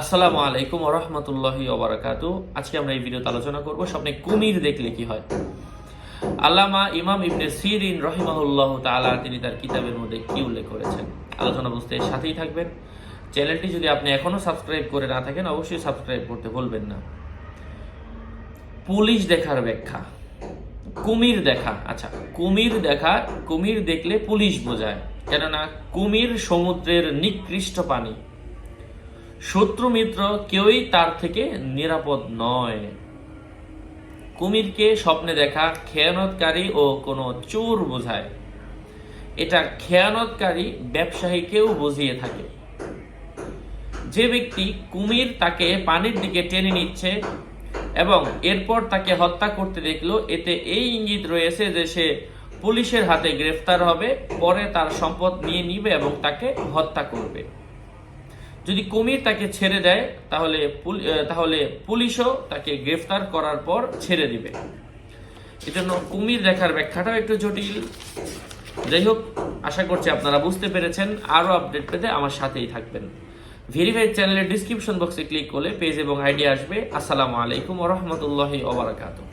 আসসালামু আলাইকুম রহমতুল্লাহি ওবরাকাত আজকে আমরা এই ভিডিওতে আলোচনা করব স্বপ্নে কুমির দেখলে কি হয়। আল্লামা ইমাম ইবনে সিরিন রহিমাহুল্লাহ তাআলা, তিনি তার কিতাবের মধ্যে কি উল্লেখ করেছেন? আলোচনা বুঝতে সাথেই থাকবেন। চ্যানেলটি যদি আপনি এখনও সাবস্ক্রাইব করে না থাকেন, অবশ্যই সাবস্ক্রাইব করতে ভুলবেন না। পুলিশ দেখার ব্যাখ্যা। কুমির দেখা। আচ্ছা কুমির দেখা, কুমির দেখলে পুলিশ বোঝায়। কেননা কুমির সমুদ্রের নিকৃষ্ট পানি শত্রু মিত্র কেউই তার থেকে নিরাপদ নয়। কুমিরকে স্বপ্নে দেখা খেয়ানতকারী ও কোনো চোর বোঝায়। এটা খেয়ানতকারী ব্যবসায়ীকেও বুঝিয়ে থাকে। যে ব্যক্তি কুমির তাকে পানির দিকে টেনে নিচ্ছে এবং এরপর তাকে হত্যা করতে দেখল, এতে এই ইঙ্গিত রয়েছে যে সে পুলিশের হাতে গ্রেফতার হবে, পরে তার সম্পদ নিয়ে নিবে এবং তাকে হত্যা করবে। যদি কুমির তাকে ছেড়ে দেয়, তাহলে তাহলে পুলিশও তাকে গ্রেফতার করার পর ছেড়ে দিবে। এজন্য কুমির দেখার ব্যাখ্যাটাও একটু জটিল। যাই হোক, আশা করছি আপনারা বুঝতে পেরেছেন। আরও আপডেট পেতে আমার সাথেই থাকবেন। ভেরিফাইড চ্যানেলের ডিসক্রিপশন বক্সে ক্লিক করলে পেজ এবং আইডি আসবে। আসসালামু আলাইকুম রহমতুল্লাহি ওবরাকাতুহ